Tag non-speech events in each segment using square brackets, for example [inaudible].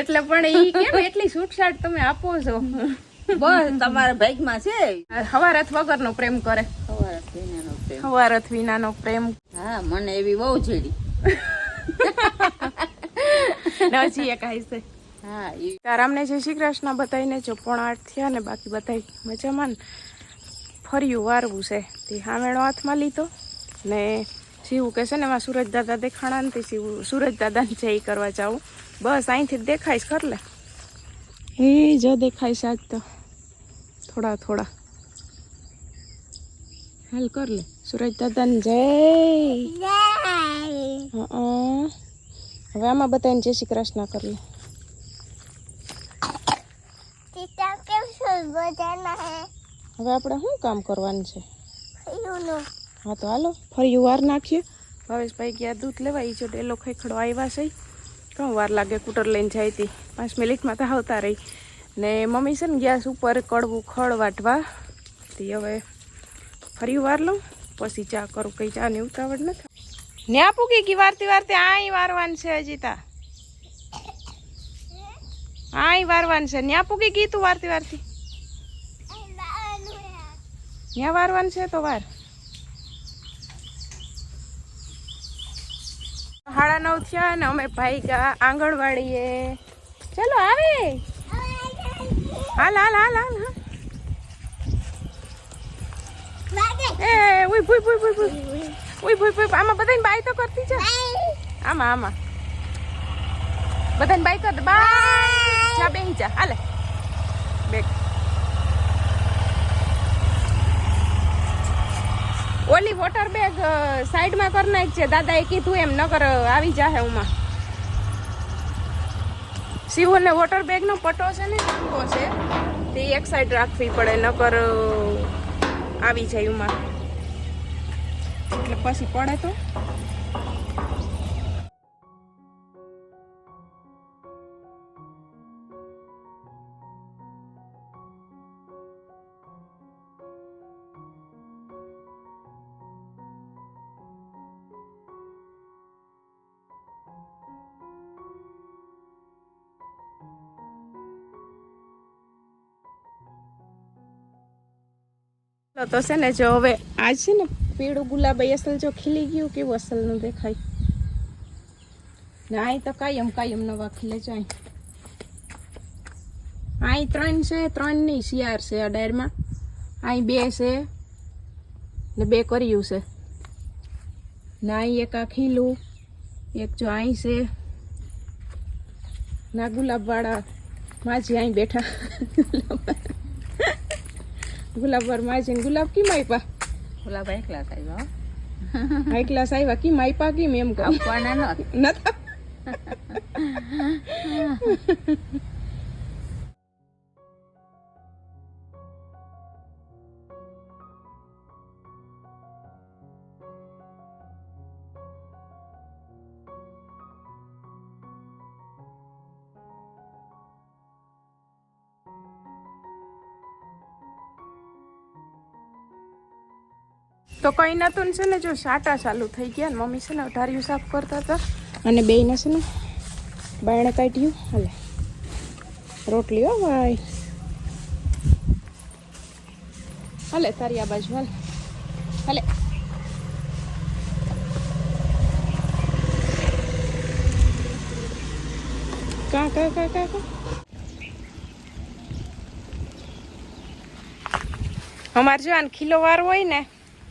એટલે પણ ઈ કેમ એટલી છૂટછાટ તમે આપો છો? બસ તમારા ભાગમાં છે? હવારથ વગરનો પ્રેમ કરે. હવારથ પીનાનો પ્રેમ. હવારથ વિનાનો પ્રેમ. હા મને એવી બહુ જેડી નજી એક છે. હા તારામને જય શ્રી કૃષ્ણ બતાવીને જો પોણા આઠ થયા ને બાકી બતાવી મજામાં ફર્યું વારવું છે. તે હામેણો હાથમાં લીધો ને શિવ કહેશે ને એમાં સુરજ દાદા દેખાણા ને તે શિવ સુરજ દાદાને જય કરવા જાઉં. બસ અહીંથી જ દેખાઈશ કર લે એ જો દેખાઈશ આજ તો. થોડા થોડા. હાલ કર લે સુરજ દાદાને જય. હં. હવે આમાં બધાને જય શ્રી કૃષ્ણ કર લે હવે આપણે શું કામ કરવાનું છે? હા તો હાલો ફરી વાર નાખીએ. ભાવેશભાઈ ગયા દૂધ લેવા એ જો ડેલો ખેખડો આવ્યા છે. ઘણો વાર લાગે કૂટર લઈને જાય હતી પાંચ મિનિટમાં તો આવતા રહી. ને મમ્મી છે ને ગેસ ઉપર કડવું ખડ વાટવા. તે હવે ફરી વાર લઉં, પછી ચા કરું. કઈ ચા ને ઉતાવળ નથી. ને આપું કે વારતી વારતી આઈ વારવાનું છે અજીતા આઈ વારવાનું છે. ને આપું કે તું વારતી વારતી? ત્યાં વારવાનું છે તો વાર. સાડા નવ થયા ને અમે ભાઈ ગયા આંગણવાડીએ. ચલો આવે. હાલ હાલ હાલ હાલ. એ ઉઈ ભૂઈ ભૂઈ ભૂઈ ભૂઈ ઉઈ ભૂઈ ભૂઈ આમાં બધાને બાય તો કરતી છે. આમાં આમાં. બધાને બાય કર બાય. જા બેહી જા. હાલે. ઓલી વોટર બેગ સાઈડમાં કરી નાખ છે. દાદાએ કીધું એમ, નકર આવી જાહે ઉમાં. શિવને વોટર બેગનો પટો છે ને લાંબો છે, તે એક સાઈડ રાખવી પડે, નકર આવી જાય ઉમાં. એટલે પછી પડે તો? તો છે ને જો હવે આજ છે ને પીળું ગુલાબ એ અસલ જો ખીલી ગયું, કેવું અસલનું દેખાય? ને અહીં તો કાયમ કાયમ નવા ખીલે છે અહીં અહીં ત્રણ છે ત્રણ નહીં શિયાર છે આ ડાયરમાં. અહીં બે છે, ને બે કર્યું છે. ને અહીં એક આ ખીલું, એક જો અહીં છે. ના ગુલાબવાળા માજી અહીં બેઠા. ગુલાબ વાર છે ગુલાબ કેમ આપ્યા ગુલાબ એકલા હો. હાઈ ક્લાસ આવ્યા કેમ આપ્યા કેમ એમ કહું? આપવાના. નતા તો કઈ નતું ને છે ને, જો સાટા ચાલુ થઈ ગયા ને, મમ્મી છે ને ઢારિયું સાફ કરતા હતા. અને બેયને છે ને બાયણે કાઢ્યું. હાલે. રોટલી હો ભાઈ. હાલે, તારી આ બાજુ હાલ. હાલે. કા કા કા કા કા? અમારે જો આને ખીલો વાર હોય ને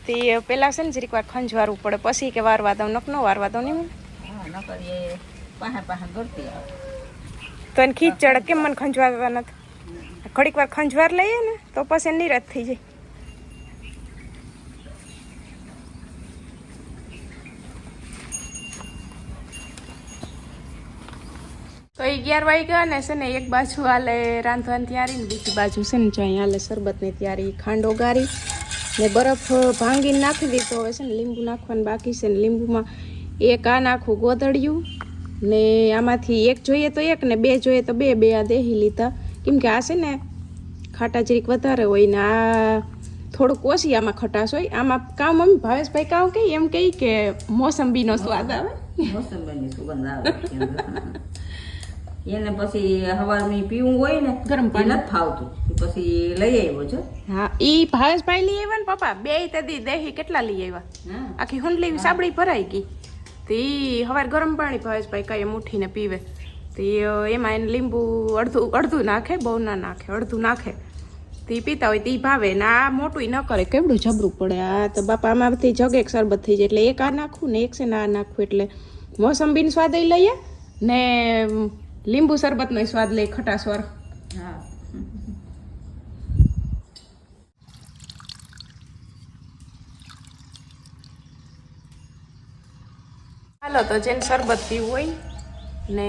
તે પેલા છે ને જરીક વાર ખંજવારવું પડે પછી કે વારવા દઉં નક નો વારવા દઉં આવે. તો એને ખીચ ચડે કેમ મને ખંજવારવા નથી? ઘડીક વાર ખંજવાર લઈએ ને તો પછી એ નિરત થઈ જાય. તો અગિયાર વાગ્યા ને છે ને એક બાજુ હાલે રાંધવાની તૈયારી ને બીજી બાજુ છે ને જ્યાં હાલે શરબતની તૈયારી ખાંડ ઓગારી. ને બરફ ભાંગીને નાખી દીધો. હવે છે ને લીંબુ નાખવાનું બાકી છે ને લીંબુમાં એક આ નાખું ગોદળિયું ને આમાંથી એક જોઈએ તો એક ને બે જોઈએ તો બે બે આ દેહી લીધા. કેમ કે આ છે ને ખાટા જરીક વધારે હોય ને આ થોડુંક ઓછી આમાં ખટાશ હોય. આમાં કામ મમ્મી ભાવેશભાઈ કામ કહી, એમ કહી કે મોસંબીનો સ્વાદ આવે. મોસંબીની સુગંધ આવે. એને પછી હવારમાં પીવું હોય ને ગરમ પાણી. નથી ફાવતું. પછી લઈ આવ્યો છે. હા ઈ ભાવેશભાઈ લઈ આવ્યા ને પપ્પા? બે તદી દહીં કેટલા લઈ આવ્યા? આખી હુંડલી સાબડી ભરાઈ ગઈ. તે ઈ હવાર ગરમ પાણી ભાવેશભાઈ કઈ મુઠ્ઠીને પીવે. તે એમાં એને લીંબુ અડધું અડધું નાખે બહુ ના નાખે અડધું નાખે. તે પીતા હોય તે ભાવે ને આ મોટું ન કરે. કેવડું જબરું પડે? આ તો બાપા આમાંથી જગ એક શરબત થઈ જાય. એટલે એક આ નાખું ને એક છે ને આ નાખવું એટલે મોસંબીનો સ્વાદ લઈએ ને લીંબુ શરબતનો સ્વાદ લે ખટાસ્વર હા. ચાલો તો જેને શરબત પીવું હોય ને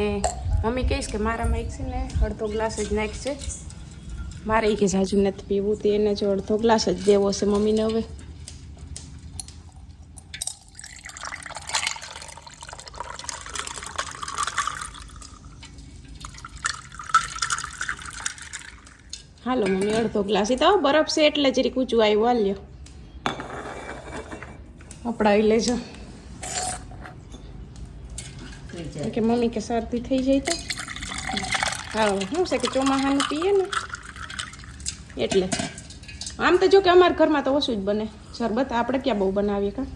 મમ્મી કહીશ કે મારામાં એક છે ને અડધો ગ્લાસ જ નાખશે મારે કે જાજુ નથી પીવું, તે એને જો અડધો ગ્લાસ જ દેવો છે મમ્મીને હવે હાલો મમ્મી અડધો ગ્લાસ. એ તો બરફ છે એટલે જરીક ઊંચું આવ્યું હાલ્યો અપડાવી લેજો. કે મમ્મી કે શરદી થઈ જાય તો? હા શું છે કે ચોમાહાનું પીએ ને? એટલે. આમ તો જો કે અમારા ઘરમાં તો ઓછું જ બને. શરબત આપણે ક્યાં બહુ બનાવીએ કા?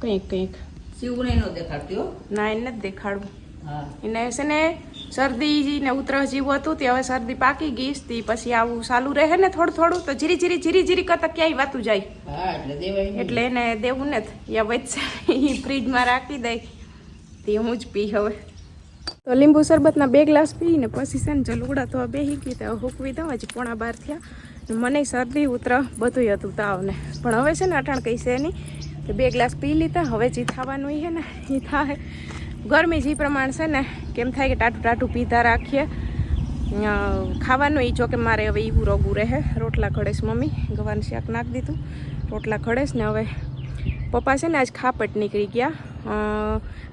કંઈક કંઈક. શિવને નો દેખાડતી ના એને નથી દેખાડવું. એને છે ને શરદી ને ઉતરસ જેવું હતું તે હવે શરદી પાકી ગઈ તે પછી આવું ચાલુ રહે ને થોડું થોડું તો જીરી જીરી જીરી જીરી કરતા ક્યાંય વાતું જાય. એટલે એને દેવું ને યા વચ્ચે એ ફ્રીજમાં રાખી દઈ તે હું જ પી હવે. તો લીંબુ શરબતના બે ગ્લાસ પીને પછી છે ને જલુડા તો બેસી ગઈ તો હુકવી દઉં હજી પોણા બાર થયા. મને શરદી ઉતર બધું હતું તાવને. પણ હવે છે ને અટાણ કહીશે એની નહીં બે ગ્લાસ પી લીધા હવે જે થવાનું છે ને એ થાય. ગરમી જે પ્રમાણ છે ને, કેમ થાય કે ટાટું ટાટું પીધા રાખીએ. ખાવાનું એ જો કે મારે હવે એવું રોગું રહે રોટલા ઘડેશ મમ્મી ગવાનું શાક નાખી દીધું, રોટલા ખડેશ ને હવે પપ્પા છે ને આજ ખાપટ નીકળી ગયા.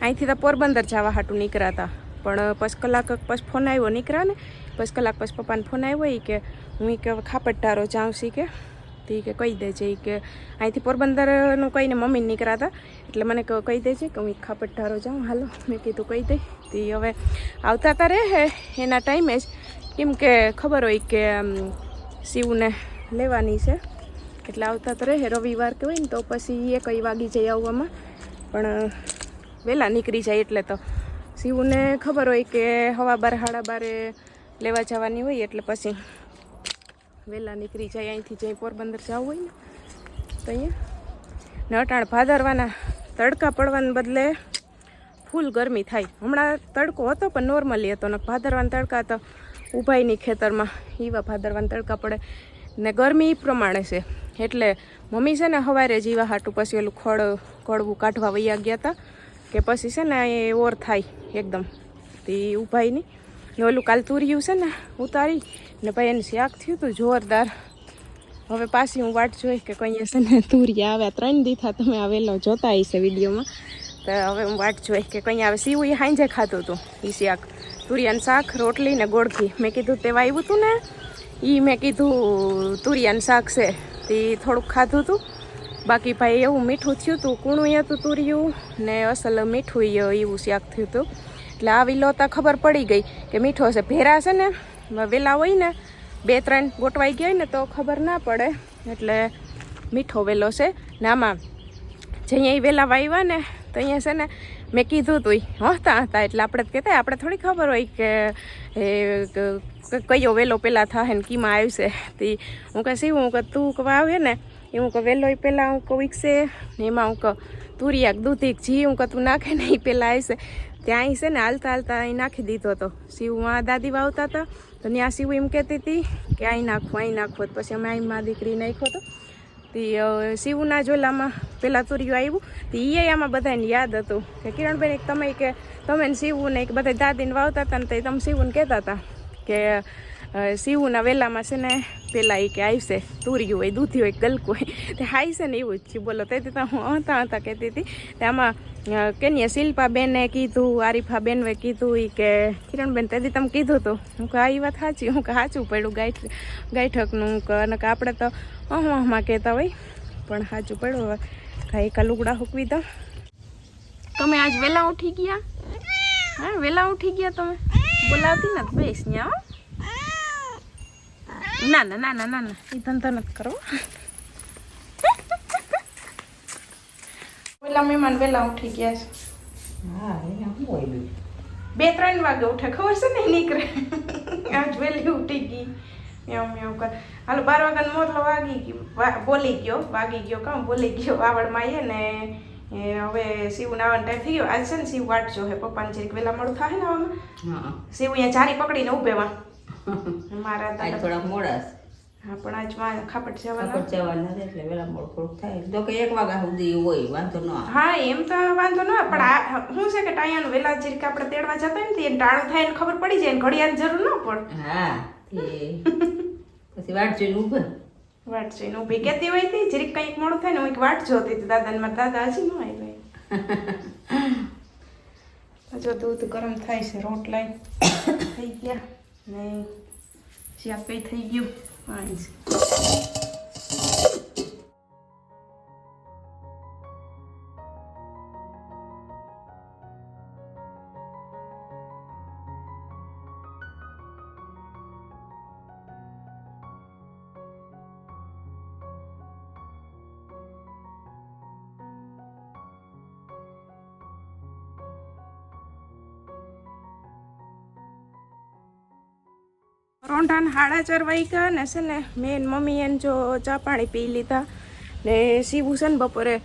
અહીંથી તો પોરબંદર જવા હાટું નીકળ્યા હતા પણ પાંચ કલાક પછી ફોન આવ્યો નીકળ્યા ને પાંચ કલાક પછી પપ્પાને ફોન આવ્યો એ કે હું કે ખાપટ ટારો જાઉં છી કે. તે ઈ કે કહી દેજે કે અહીંથી પોરબંદરનું કહીને મમ્મી નીકળ્યા હતા. એટલે મને કહી દેજે કે હું ખાપટ ધારો જાઉં. હાલો, મેં કીધું કહી દે. તે હવે આવતા તા રહે એના ટાઈમે જ. કેમ કે ખબર હોય કે શિવને લેવાની છે. એટલે આવતા તો રહે રવિવાર કે હોય ને તો પછી એ કઈ વાગી જાય આવવામાં. પણ વહેલા નીકળી જાય એટલે તો. શિવને ખબર હોય કે હવા બાર હાડા બારે લેવા જવાની હોય એટલે પછી વહેલા નીકળી જાય, અહીંથી જઈ પોરબંદર જવું હોય ને, તો અહીંયા. ને અટાણ ભાદરવાના તડકા પડવાને બદલે ફૂલ ગરમી થાય. હમણાં તડકો હતો પણ નોર્મલી હતો ને ભાદરવાના તડકા તો ઉભાઈની ખેતરમાં એવા ભાદરવાના તડકા પડે. ને ગરમી પ્રમાણે છે. એટલે મમ્મી છે ને સવારે જીવા હાટું પછી ઓલું ખડ કડવું કાઢવા વૈયા ગયા હતા કે પછી છે ને એ ઓર થાય, એકદમ. તે ઊભાઈની ઓલું કાલ તુર્યું છે ને, ઉતારી ને ભાઈ એનું શાક થયું હતું જોરદાર. હવે પાછી હું વાટ જોઈ કે કંઈ હશે ને તુરિયા આવ્યા ત્રણ દીથા તમે આવેલો જોતા હશે વિડીયોમાં. તો હવે હું વાટ જોઈ કે કંઈ આવે. સીવું એ હાંજે ખાતું હતું એ શાક. તુરિયાનું શાક, રોટલી ને ગોળખી મેં કીધું તેવા આવ્યું હતું ને એ મેં કીધું તુરિયાનું શાક છે. તે થોડુંક ખાધું હતું બાકી ભાઈ એવું મીઠું થયું હતું કૂણું હતું તુરિયું ને અસલ મીઠું એવું શાક થયું હતું એટલે આવી લોતા ખબર પડી ગઈ કે મીઠો છે. ભેરા છે ને વેલા હોય ને, બે ત્રણ ગોટવાઈ ગયા હોય ને તો ખબર ના પડે. એટલે મીઠો વેલો છે. ને આમાં જે અહીંયા વેલા વાવ્યા ને, તો અહીંયા છે ને, મેં કીધું તું હસતા હતા એટલે આપણે કહેતા, આપણે થોડી ખબર હોય કે, એ કયો વેલો પહેલાં થાય ને કીમાં આવશે તે હું કહે શિવ હું કહે તું કે વાવે ને એ હું કહું વેલો પહેલાં હું કહું વિકસે ને એમાં હું કહું તુરિયાક દૂધીક જી, હું કહું તું નાખે ને એ પહેલાં આવશે ત્યાં અહીં છે ને હાલતા હાલતા અહીં નાખી દીધો હતો શિવમાં દાદી વાવતા હતા, તો ત્યાં શિવ એમ કહેતી હતી કે અહીં નાખવું અહીં નાખો. તો પછી અમે અહીં માં દીકરી નાખ્યો હતો. તે શિવના ઝોલામાં પેલા તુર્યું આવ્યું તે એ આમાં બધાને યાદ હતું કે કિરણબેન એક તમે કે, તમે શિવને એક બધા દાદીને વાવતા હતા ને તે તમે શિવને કહેતા હતા કે શિવુના વેલામાં છે ને, પેલા એ કે આવશે તુર્યું હોય દૂધી હોય, ગલકું હોય, તે હાઈ છે ને એવું જ છે બોલો, તો હું હતા હતા કહેતી હતી. તે આમાં કેની શિલ્પા બેને કીધું આરીફા બેનવે કીધું એ કે, કિરણબેન તેથી તમે કીધું હતું? હું કે, આ વાત સાચી, હું કે, સાચું પડ્યું ગાઈઠ ગાઈઠકનું કે, અને કે આપણે તો અહં અહમાં કહેતા હોય, પણ સાચું પડ્યું કાંઈ એકા લુગડા હૂકવી દો તમે આજ વહેલા ઉઠી ગયા? હા, વેલા ઉઠી ગયા તમે? બોલાવતી નથી બેસ ત્યાં. ના ના ના ના ના ના એ ધંધો નથી કરવો પેલા મહેમાન વેલા ઉઠી ગયા છે? બે ત્રણ વાગે ઉઠે ખબર છે ને નીકળે આજ વહેલી ઉઠી ગઈ એમ એમ કર હાલો બાર વાગ્યાનો મોરલો વાગી ગયો વા- બોલી ગયો વાગી ગયો કામ બોલી ગયો વાવડમાં એ ને એ હવે શિવ નાવાનો ટાઈમ થઈ ગયો આજ છે ને શિવ વાટજો હે પપ્પાને જરીક વહેલા મળું થાય ને આવામાં શિવ અહીંયા ચારી પકડીને ઊભેવા મારા દાદા મોડા હા પણ આજમાં ખાપટ જવાના? ખબર જવાના છે એટલે વેલા મોડ થોડુંક થાય. તો કે એક વાગ્યા સુધી હોય વાંધો ન હા એમ તો વાંધો ન પણ આ શું છે કે ટાયાનું વેલા જરીક આપણે તેડવા જતા ને તે ટાણું થાય ને ખબર પડી જાય ને ઘડિયાળ જરૂર ન પડે. હા પછી વાટ જોઈને ઊભા. વાટ જોઈને ઊભી કહેતી હોય તી જરીક કંઈક મોડું થાય ને હું એક વાટ જોતી હતી દાદાને મારા દાદા હજી ન આવ્યા [laughs] જો દૂધ ગરમ થાય છે રોટલા થઈ ગયા. ને શાક કઈ થઈ ગયું પાણી રોંઢાને હાડા ચાર વાગ્યા ને છે ને મેં મમ્મી એને જો ચા પાણી પી લીધા ને ને બપોરે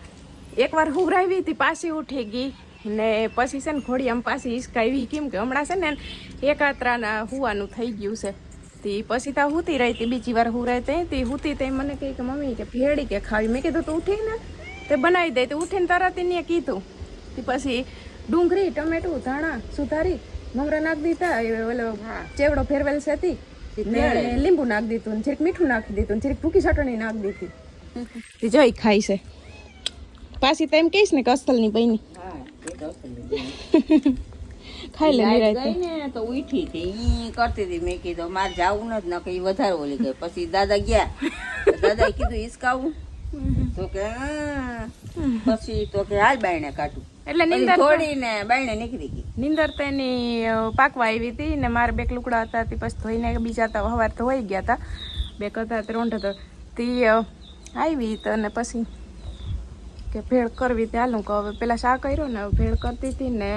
એકવાર હુવરાવી હતી, પાછી ઉઠી ગઈ ને પછી છે ને ઘોડી આમ પાછી હિસકાવી કેમ કે હમણાં છે ને એકાત્રાના હુવાનું થઈ ગયું છે. તે પછી તા હુતી રહી હતી બીજી વાર હુરાય તે તે હુતી તે મને કહે કે, મમ્મી, કે ભેળી કે ખાવી? મેં કીધું, તું ઉઠી ને, તે બનાવી દે. તે ઉઠીને તરત એને કીધું. તે પછી ડુંગળી, ટમેટું, ધાણા સુધારી મમરા નાખી દીધા ઓલો ચેવડો ફેરવેલ છે ને લીંબુ નાખી દીધું ને જરીક મીઠું નાખી દીધું ને જરીક ભૂકી ચટણી નાખી દીધી. તે જોઈ ખાઈ છે. પાછી તો એમ કહીશ ને કે અસલની અસલ ખાઈ લે. ને તો ઉઠી હતી. ઈ કરતી હતી મેં કીધું મારે જાવું ન ન કે ઈ વધારે ઓલી ગઈ પછી દાદા ગયા. દાદા દાદાએ કીધું હિસકાવું તો કે "હા." પછી તો કે હાલ બાયણે કાઢું. એટલે નિંદર થોડી ને બાયણે નીકળી ગઈ. નિંદર તો એની પાકવા આવી હતી ને મારે બે લુકડા હતા તે પછી ધોઈને બીજા હતા હવાર ધોઈ ગયા હતા બે કરતા ત્રણ હતા. હતો તે આવી તો ને પછી કે ભેળ કરવી તે હાલું કે હવે પેલા શા કર્યો ને ભેળ કરતી હતી ને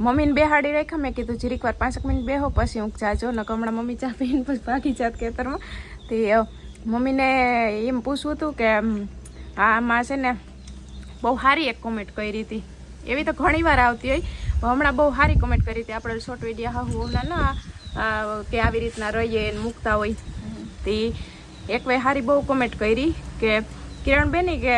મમ્મીને બેહાડી રાખ્યા. મેં કીધું જીરીક વાર પાંચક મિનિટ બેહો પછી હું જાજો. ને હમણાં મમ્મી ચા પીને પછી ભાગી જાત ખેતરમાં. તે મમ્મીને એમ પૂછવું હતું કે હા આમાં છે ને બહુ સારી એક કોમેન્ટ કરી હતી. એવી તો ઘણી વાર આવતી હોય. હમણાં બહુ સારી કોમેન્ટ કરી હતી આપણે શોર્ટ વીડિયો હા હું ના કે આવી રીતના રહીએ એને મૂકતા હોય. તે એક વે સારી બહુ કોમેન્ટ કરી કે, કિરણબેની કે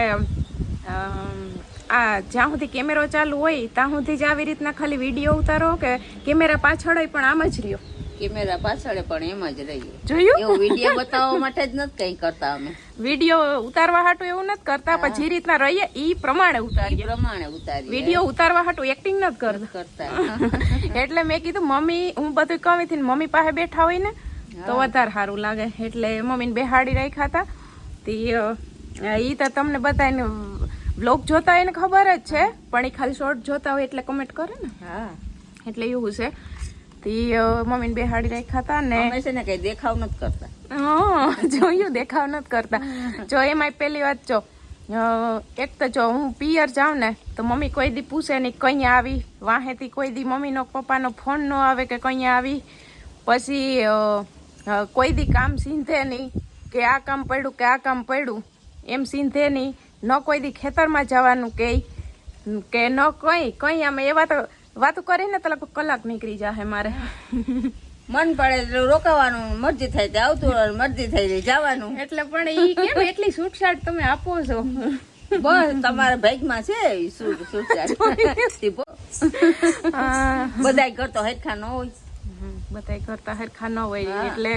આ જ્યાં સુધી કેમેરો ચાલુ હોય, ત્યાં સુધી જ આવી રીતના ખાલી વીડિયો ઉતારો કે કેમેરા પાછળ પણ આમ જ રહ્યો. કેમેરા પાછળ પણ એમ જ રહીએ. જોયું? એવું વીડિયો બતાવવા માટે જ નથી કઈ કરતા અમે. વીડિયો ઉતારવા હાટું એવું નથી કરતા પણ જે રીતના રહીએ એ પ્રમાણે ઉતારીએ. પ્રમાણે ઉતારીએ. વીડિયો ઉતારવા હાટું એક્ટિંગ નથી કરતા. કરતા. [laughs] એટલે મેં કીધું મમ્મી હું બધું કમી થી મમ્મી પાસે બેઠા હોય ને તો વધારે સારું લાગે. એટલે મમ્મીને બેહાડી રાખ્યા હતા. તે એ તો તમને બધાને બ્લોગ જોતા એને ખબર જ છે પણ એ ખાલી શોર્ટ જોતા હોય એટલે કમેન્ટ કરે ને. હા. એટલે એવું છે. તે મમ્મીને બેહાડી રાખ્યા હતા ને અમે છે ને કઈ દેખાવ નથી કરતા. હા જોયું દેખાવ નથી કરતા. જો એમાંય પહેલી વાત જો એક તો જો હું પિયર જાઉં ને તો મમ્મી કોઈ દી પૂછે નહીં કઈ આવી. વાહેથી કોઈ દી મમ્મીનો પપ્પાનો ફોન ન આવે કે કઈ આવી. પછી કોઈ દી કામ સીંધે નહીં કે આ કામ પડ્યું કે આ કામ પડ્યું. એમ સીંધે નહીં. ન કોઈ દી ખેતરમાં જવાનું કે કે ન કઈ. કઈ આમ એવા તો વાતો કરીને તો લગભગ કલાક નીકળી જાય મારે. મન પડે એટલે રોકાવાનું મરજી થાય તે આવતું મરજી થઈ જાય જવાનું. એટલે પણ ઈ કેમ એટલી છૂટછાટ તમે આપો છો? બસ તમારા ભાગમાં છે ઈ શું શું કરતો હેરખા ન હોય. બધાય કરતા હરખા ન હોય. એટલે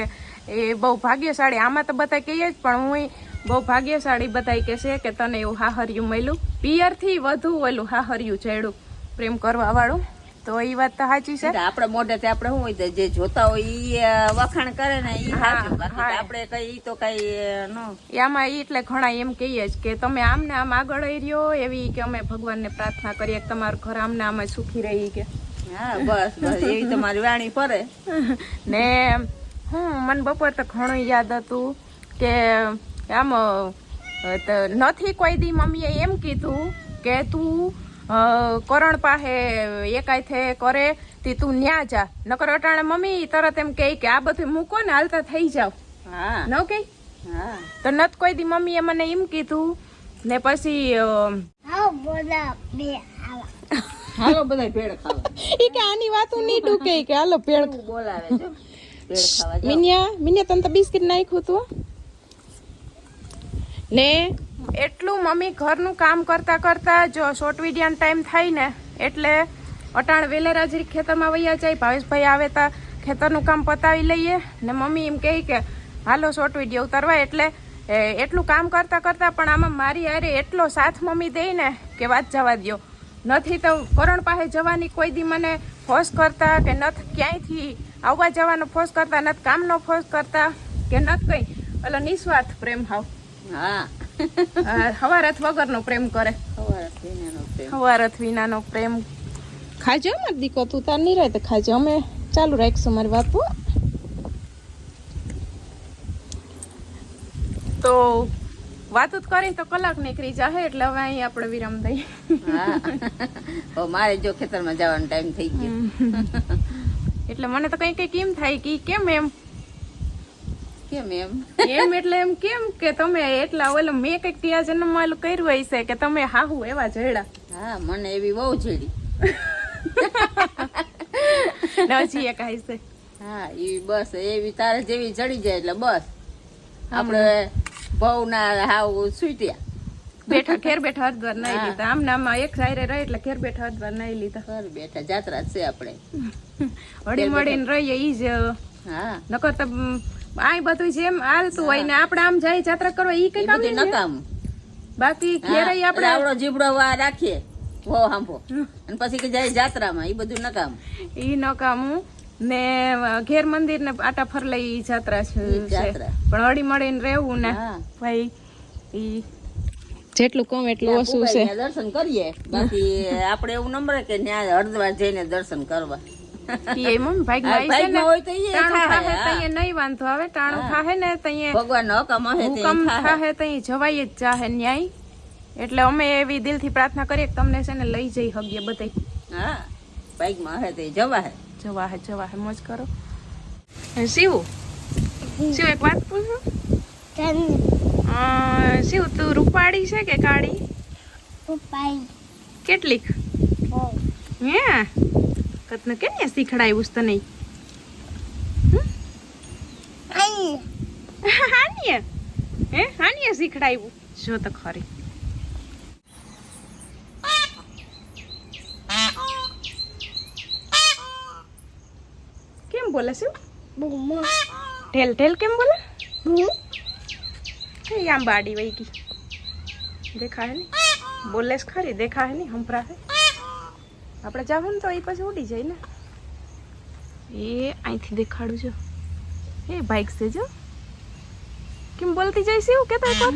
એ બહુ ભાગ્યશાળી આમાં તો બધા કહીએ જ પણ હું બહુ ભાગ્યશાળી બધાય કે છે કે તને એવું હાહર્યું મળ્યું. પિયરથી વધુ ઓલું હાહર્યું ચેડું પ્રેમ કરવા વાળું. તો એ વાત તો સાચી છે. આપણે મોઢેથી આપણે શું હોય જે જોતા હોય એ વખાણ કરે ને ઈ હા, સાચું. આપણે કઈ તો કઈ ન. આમાં એટલે ઘણા એમ કહીએ જ કે તમે આમ ને આમ આગળ રહ્યો એવી કે અમે ભગવાનને પ્રાર્થના કરીએ કે તમારું ઘર આમ ને આમ સુખી રહી કે. હા બસ બસ એવી તમારી વાણી ફરે. [laughs] ને હું મને બપોર તો ઘણું યાદ હતું કે આમ તો નથી કોઈ દી મમ્મીએ એમ કીધું કે તું કરણ પાસે એકાયથે કરે તે તું ન્યા જા. નકર અટાણે મમ્મી તરત એમ કહે કે આ બધું મૂકો ને હાલતા થઈ જાવ હા. ન કહે હા. તો નત કોઈ દી મમ્મીએ મને એમ કીધું ને પછી હાલો બધા ભેળ ખાવા. ઈ કે આની વાતું નહીં ડૂકે કે હાલો પેડ બોલાવે છે. ભેળ ખાવા મિનિયા મિનિયા તને તો બિસ્કિટ નાખ્યું તું ને એટલું મમ્મી ઘરનું કામ કરતા કરતા જો શોર્ટ વિડિયાનો ટાઈમ થાય ને, એટલે અટાણ વેલેરા જરી ખેતરમાં વૈયા જાય, ભાવેશભાઈ આવે તા ખેતરનું કામ પતાવી લઈએ. ને મમ્મી એમ કહે કે, હાલો શોર્ટ વીડિયો ઉતારવા. એટલે એટલું કામ કરતા કરતા પણ આમાં મારી અરે એટલો સાથ મમ્મી દે ને કે વાત જવા દ્યો. નથી તો કરણ પાસે જવાની કોઈ દી મને ફોર્સ કરતા કે નથ ક્યાંયથી આવવા જવાનો ફોર્સ કરતા, નથી કામનો ફોર્સ કરતા કે નથી કંઈ. એટલે નિસ્વાર્થ પ્રેમ હાવ. હા. હવારથ વગરનો પ્રેમ કરે. હવારથ પીનેનો પ્રેમ. હવારથ વિનાનો પ્રેમ. ખાજો માર દીકો તું તાર નહીં રહે તો ખાજો. અમે ચાલુ રાખીશું મારી વાત તો વાત જ કરી તો કલાક નીકળી જાહે એટલે હવે અહીં આપણે વિરામ થઈ મારે જો ખેતરમાં જવાનો ટાઈમ થઈ ગયો. એટલે મને તો કઈ કઈ કેમ થાય કે કેમ એમ કેમ એમ? એમ એટલે એમ કેમ કે તમે એટલા ઓલો મેં કંઈક ત્યાં જન્મ કર્યું હશે કે તમે હાહુ એવા જયડા હા મને એવી બહુ જડી. નજી એક હશે હા એ બસ એવી તારે જેવી જડી જાય એટલે બસ. આપણે ભવ ના હાવ સુટ્યા બેઠા ઘેર બેઠા હરદ્વાર નહીં લીધા. આમ નામાં એક સાયરે રહી એટલે ઘેર બેઠા હરદ્વાર નહીં લીધા. ઘર બેઠા જાત્રા છે આપણે. હળી મળીને રહીએ ઈ જ. હા. નકર તો આય બધું જેમ હાલતું હોય ને આપણે આમ જાય જાત્રા કરો ઈ કઈ કામ નકામ. બાકી ઘેરે આપણે આવડો જીબડો વા રાખીએ. હો હાંભો. અને પછી કે જાય જાત્રામાં ઈ બધું નકામ. ઈ નકામું ને ઘેર મંદિર ને આટા ફરલાઈ ઈ જાત્રા છે. પણ હળી મળીને રહેવું ને ભાઈ ઈ. જેટલું કમ એટલું ઓછું છે. દર્શન કરીએ. બાકી આપણે એવું નંબર કે ત્યાં હરદ્વાર જઈને દર્શન કરવા. એટલે અમે એવી દિલથી પ્રાર્થના કરીએ તમને છે ને લઈ જઈ હગીએ બધે હા બાઈકમાં હે તે જવા હે જવા હે જવા હે મોજ કરો. શિવ? શિવ એક વાત પૂછું. શિવ તું રૂપાળી છે કે કાળી? કેટલીક? હે? કતને કે ને શીખડાયું તને? હાનીએ. હે, હાનીએ શીખડાયું. જો તો ખરી. કેમ બોલે છે? ઢેલ ઢેલ કેમ બોલે? આમ બાડી વહી ગઈ. દેખાય ને બોલે ખરી, દેખાય ને હંભરા હે આપણે જાવું ને તો એ પછી ઉડી જાય ને. એ અહીંથી દેખાડું જો એ બાઈક છે જો. કેમ બોલતી જઈશ એવું કેતા [laughs]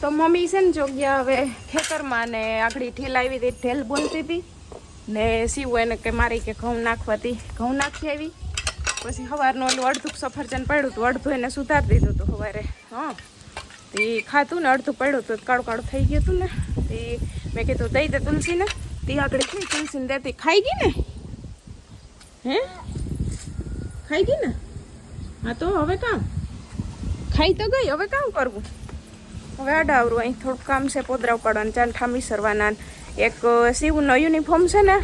તો મમ્મી છે ને જોગ્યા હવે ખેતરમાં ને આગળી ઠેલ આવી હતી ઠેલ બોલતી હતી. ને સીવું એને કે મારી કે ઘઉં નાખવાતી ઘઉં નાખી આવી. પછી સવારનું ઓલું અડધું સફરજન પડ્યું હતું અડધું એને સુધારી દીધું હતું સવારે. હા. તે ખાતું ને અડધું પડ્યું હતું કાળું કાળું થઈ ગયું હતું ને, તે મેં કીધું દઈ દે તુલસીને. તે આગળ છે તુલસીને દેતી ખાઈ ગઈ ને? હે? ખાઈ ગઈ ને? હા તો હવે કામ. ખાઈ તો ગઈ, હવે કામ કરવું? હવે અડાવરું, અહીં થોડુંક કામ છે પોદરા ઉપાડવાનું ચાલ ઠામી સરવાના એક સીવનો યુનિફોર્મ છે ને,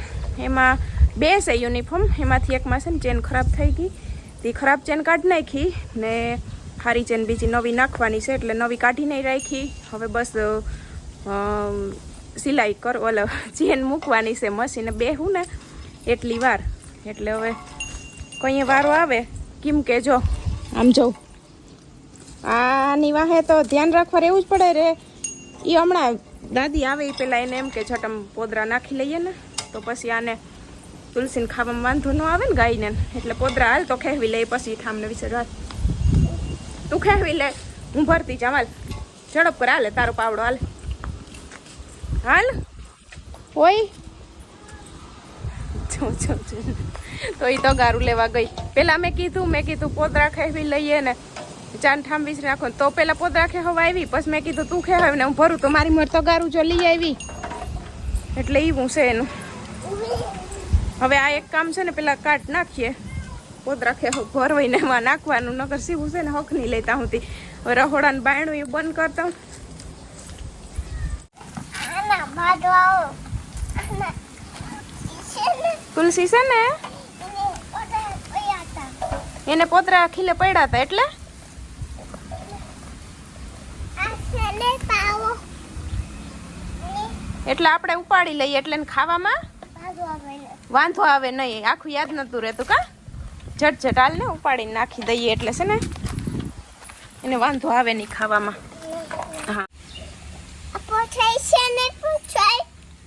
એમાં બે છે યુનિફોર્મ એમાંથી એકમાં છે ને ચેન ખરાબ થઈ ગઈ. તે ખરાબ ચેન કાઢી નાખી ને સારી ચેન બીજી નવી નાખવાની છે એટલે નવી કાઢી નહીં રાખી. હવે બસ સિલાઈ કર, ઓલો, ચેન મૂકવાની છે મશીને. બેહું ને એટલી વાર. એટલે હવે કોઈ વારો આવે, કેમ કે જો, આમ જો. આની વાહે તો ધ્યાન રાખવા રહેવું જ પડે રે. એ હમણાં દાદી આવે એ પેલા એને એમ કે છટમ પોદરા નાખી લઈએ ને. તો પછી આને તુલસીને ખાવામાં વાંધો ન આવે ને ગાયને. એટલે પોદરા હાલ તો ખેવી લે, પછી ઠામને વિશે વાત તું ખેવી લે. હું ભરતી જામ હાલ. ઝડપ કર, હાલે, તારો પાવડો, હાલ. હાલ. હોય જો જો. તો એ તો ગારું લેવા ગઈ. પેલા મેં કીધું મેં કીધું પોદરા ખેવી લઈએ ને. ચાન ઠામ નાખો. તો પેલા પોદરા ખેવા આવી. પછી મેં કીધું, તું ખેવાય ને હું ભરું. તો મારી મર તો ગારું જો લઈ આવી. એટલે એવું છે એનું. હવે આ એક કામ છે ને, પેલા કાટ નાખીએ. પોદરા ખે ભરવાઈને એમાં નાખવાનું નકર સીવું છે ને હક નહીં લેતા હું હવે રહોડાને બાયણું એ બંધ કરતા તુલસી છે ને? એને પોતરા ખીલે પડ્યા હતા એટલે? એટલે આપણે ઉપાડી લઈએ એટલે ખાવામાં? વાંધો આવે નહીં આખું યાદ નતું રહેતું કા? ઝટ ઝટ હાલ ને ઉપાડીને નાખી દઈએ એટલે છે ને એને વાંધો આવે નહીં ખાવામાં. હા.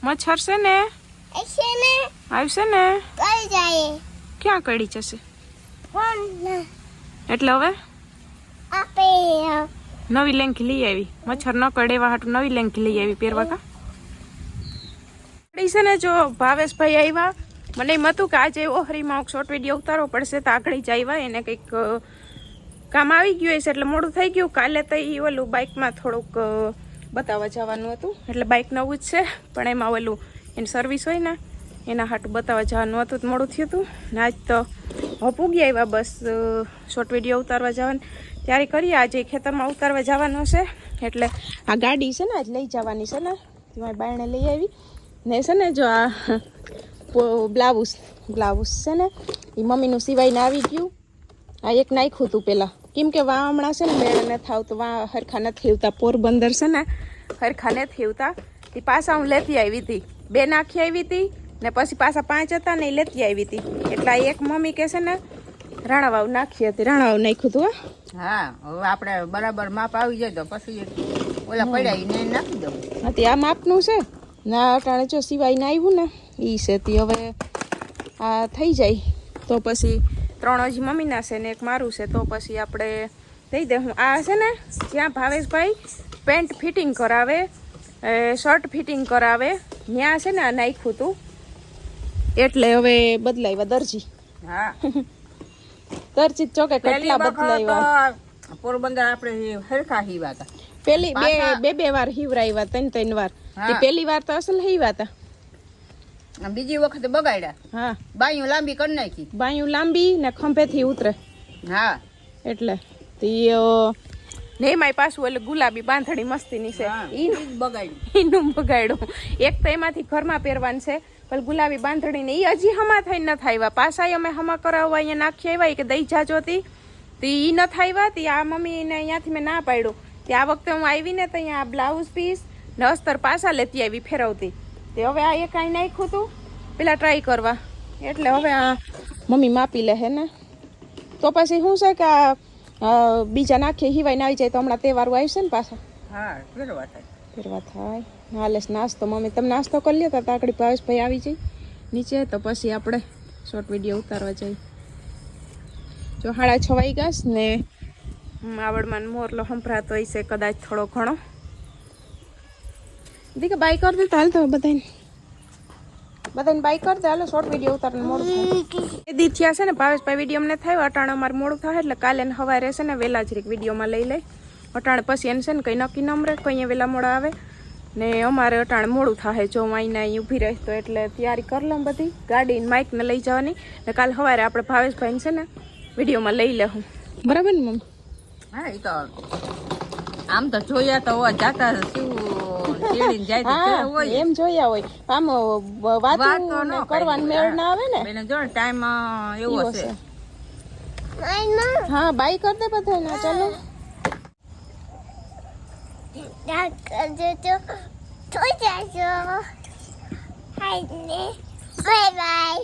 મચ્છર છે ને? આવશે ને? ક્યાં કડી જશે? એટલે હવે? નવી લેંકી લઈ આવી. મચ્છર ન કડે એવા હાટું નવી લેંકી લઈ આવી, પહેરવા કા? છે ને જો ભાવેશભાઈ આવ્યા. મને એમ હતું કે આજે ઓહરીમાં શોર્ટ વીડિયો ઉતારવો પડશે તો આગળ જ આવ્યા એને કંઈક કામ આવી ગયું હશે એટલે મોડું થઈ ગયું. કાલે તો એ ઓલું બાઇકમાં થોડુંક બતાવવા જવાનું હતું. એટલે બાઇક નવું જ છે, પણ એમાં ઓલું એની સર્વિસ હોય ને, એના હાટું બતાવવા જવાનું હતું. મોડું થયું હતું. ને આજ તો હવે ગયા આવ્યા બસ શોર્ટ વીડિયો ઉતારવા જવાનું. ત્યારે કરીએ, આજે ખેતરમાં ઉતારવા જવાનું હશે. એટલે આ ગાડી છે ને, આજ લઈ જવાની છે ને. મારી બાયણે લઈ આવી. ને છે ને, જો આ બ્લાઉઝ બ્લાઉઝ છે ને એ મમ્મીનું સિવાયને આવી ગયું. આ એક નાખ્યું હતું પહેલાં કેમ કે વા હમણાં છે ને મેળ નથી આવતો વા હરખા નથી આવતા પોરબંદર છે ને હરખા નથી આવતા એ પાછા હું લેતી આવી હતી બે નાખી આવી હતી ને પછી પાછા પાંચ હતા ને એ લેતી આવી હતી એટલે એક મમ્મી કે છે ને રાણાવાવ નાખી હતી. રાણાવાવ નાખ્યું હતું હા. હવે આપણે બરાબર માપ આવી જાય તો પછી ઓલા પડ્યા નાખી દઉં. હા તે આ માપનું છે. ના અટાણે જો સિવાયને આવ્યું ને એ છે હવે આ થઈ જાય. તો પછી ત્રણ હજી મમ્મીના છે ને એક મારું છે તો પછી આપણે દઈ દે હું. આ છે ને જ્યાં ભાવેશભાઈ પેન્ટ ફિટિંગ કરાવે શર્ટ ફિટિંગ કરાવે ત્યાં છે ને આ નાખ્યું હતું એટલે હવે બદલાવ્યા દરજી. હા. [laughs] દરજી ચોકે કેટલા બદલાવ્યા પોરબંદર આપણે હરખા હીવા હતા પેલી બે બે બે વાર હિવરાવ્યા ત્રણ ત્રણ વાર. પેલી વાર તો અસલ હિવા હતા બીજી વખતે બગાડ્યા. હા. બાયું લાંબી કરી નાખી. બાયું લાંબી ને ખંભેથી ઉતરે. હા. એટલે તી ને એમાંય પાછું એટલે ગુલાબી બાંધણી મસ્તીની છે. જ બગાડ્યું. એનું બગાડ્યું. એક તો એમાંથી ઘરમાં પહેરવાનું છે પણ ગુલાબી બાંધણી ને એ હજી હમા થઈને ન થાય પાછા અમે હમા કરાવવા અહીંયા નાખી આવ્યા કે દઈ જાજો હતી તો એ ન થાય તી આ મમ્મી ને અહીંયાથી મેં ના પાડ્યું. તે આ વખતે હું આવીને તો અહીંયા બ્લાઉઝ પીસ ને અસ્તર પાછા લેતી આવી ફેરવતી. તે હવે આ એ કાંઈ નાખ્યું હતું પેલા ટ્રાય કરવા. એટલે હવે આ મમ્મી માપી લે હે ને. તો પછી શું છે કે આ બીજા નાખીએ હિવાય આવી જાય તો હમણાં તહેવારો આવશે ને પાછા. હા ફેરવા થાય. ફેરવા થાય. હાલે નાસ્તો મમ્મી તમે નાસ્તો કરી લ્યો તો આગળ ભાવેશભાઈ આવી જાય. નીચે તો પછી આપણે શોર્ટ વીડિયો ઉતારવા જઈએ. જો હાડા છવાઈ ગયા ને આવડમાં મોરલો સંભળાતો છે કદાચ થોડો ઘણો. દીકે બાય કરી દે તો હાલ બધાને બધાને બાય કર દે હાલો શોર્ટ વીડિયો ઉતારને મોડું થાય. એ દી થયા છે ને ભાવેશભાઈ વીડિયો અમને થયો અટાણ અમારે મોડું થાય એટલે કાલે ને સવારે રહેશે ને વહેલા જ રીક વિડીયોમાં લઈ લઈ અટાણે પછી એને છે ને કંઈ નક્કી નમરે કંઈ અહીંયા વહેલા મોડા આવે. ને અમારે અટાણે મોડું થાય જો હું અહીંને અહીં ઊભી રહીશ તો એટલે તૈયારી કરી લઉં બધી. ગાડી માઇકને લઈ જવાની. ને કાલે સવારે આપણે ભાવેશભાઈને છે ને વિડીયોમાં લઈ લેવું બરાબર ને મમ્મી? હા એ તો આમ તો જોયા તો હોવા જાતા શું એમ જોયા હોય. આમ વાત કરવાનું મેળ ના આવે ને? બેને જો ટાઈમ એવો છે. હા બાય કરી દે બધા ના ચાલો. ડાક જો તો તો જાજો હાય ને બાય બાય